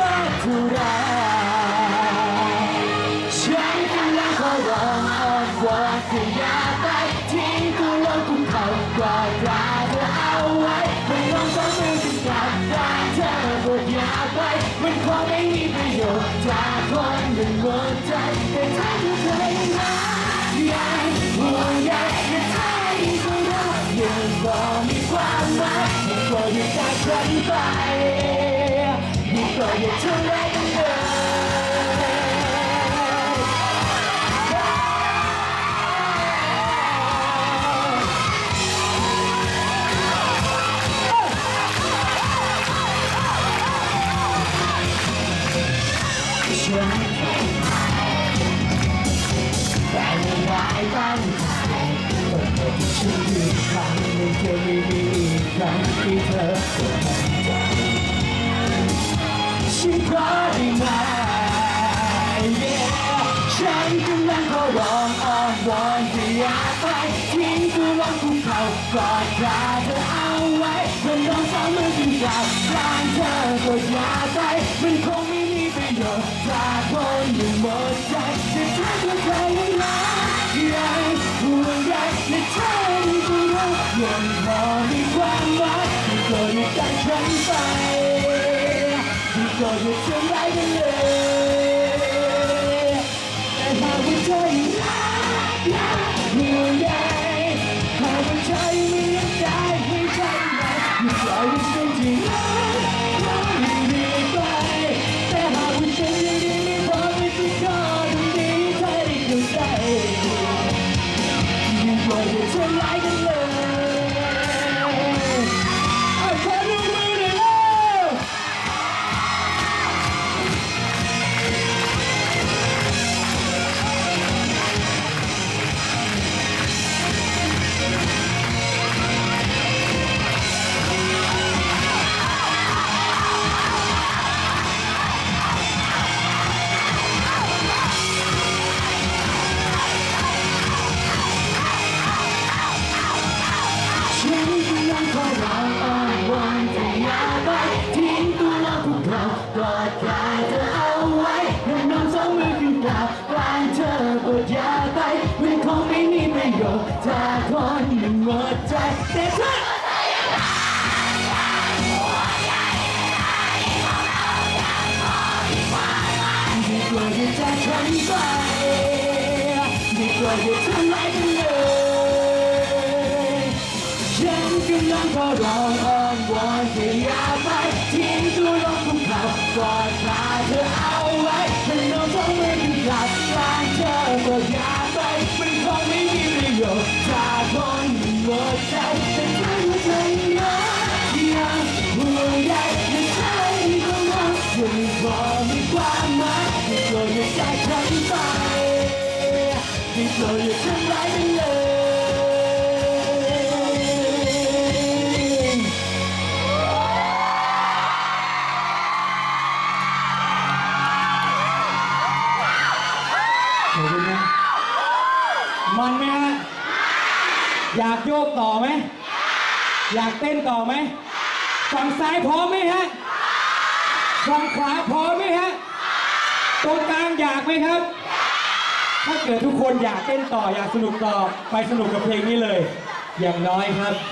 มากเท่าฉันกำลังขอร้องอ้อนวอนเธออย่าไปทิ้งตัวลงคุกเข่ากอดกราเธอเอาไว้ ไม่ลองสองมือกันกลับบ้านเธอบอกอย่าไป มันคงไม่มีประโยชน์จากคนหนึ่งหัวใจแต่ถ้าเธอเคยรักยังห่วงใยแต่ถ้ากก็รักยังบอกมีความหมายคอยู่จากฉันไปยิ่งกว่าอย่าทำร้ายกันเลยฉันแต่ละลายตั้งใครไม่ มีอีกครั้งที่เธอเปิดใจ ฉันขอได้ไหม Yeah ฉันกำลังขอร้องอ้อนวอนที่อยากไปทิ้งตัวลงคุกเข่ากอดขาเธอเอาไว้มันลองสองมือกันกลับกลางเธอก็อย่าไปมันคงไม่มีประโยชน์จากคนหนึ่งหมดใจแต่ถ้าเธอเคยรักยังห่วงใยและเธอที่ก็รู้ยังพอมีความหมายที่ก็อย่าจากฉันไป ก็อย่าทำร้ายกันเลยแต่หากว่าเธอยังรักยังห่วงใยหากว่าเธอยังมีน้ำใจให้ฉันนะอย่าปล่อยให้ฉันที่รักรักดีไปแต่หากว่าฉันยังดีไม่พอไม่ต้องขอตรงนี้เธอได้เข้าใจยิ่งกว่าจะทำร้ายกันเลย มีประโยชน์จากคนหนึ่งหมดใจแต่เธอดีกว่าจะจากฉันไปดีกว่าจะทำร้ายกันเลยฉันกำลังขอร้องอ้อนวอนแค่อย่าไปทิ้งตัวลงภูเขากอดขาเธอ ที่โปรดอย่าทำร้ายกันเลยขอบคุณนะมันไหมฮะอยากโยกต่อไหม อยากเต้นต่อไหม ฝั่งซ้ายพร้อมไหมฮะ ฝั่งขวาพร้อมไหมฮะ ตรงกลางอยากไหมครับ ถ้าเกิดทุกคนอยากเต้นต่ออยากสนุกต่อไปสนุกกับเพลงนี้เลย อย่างน้อยครับ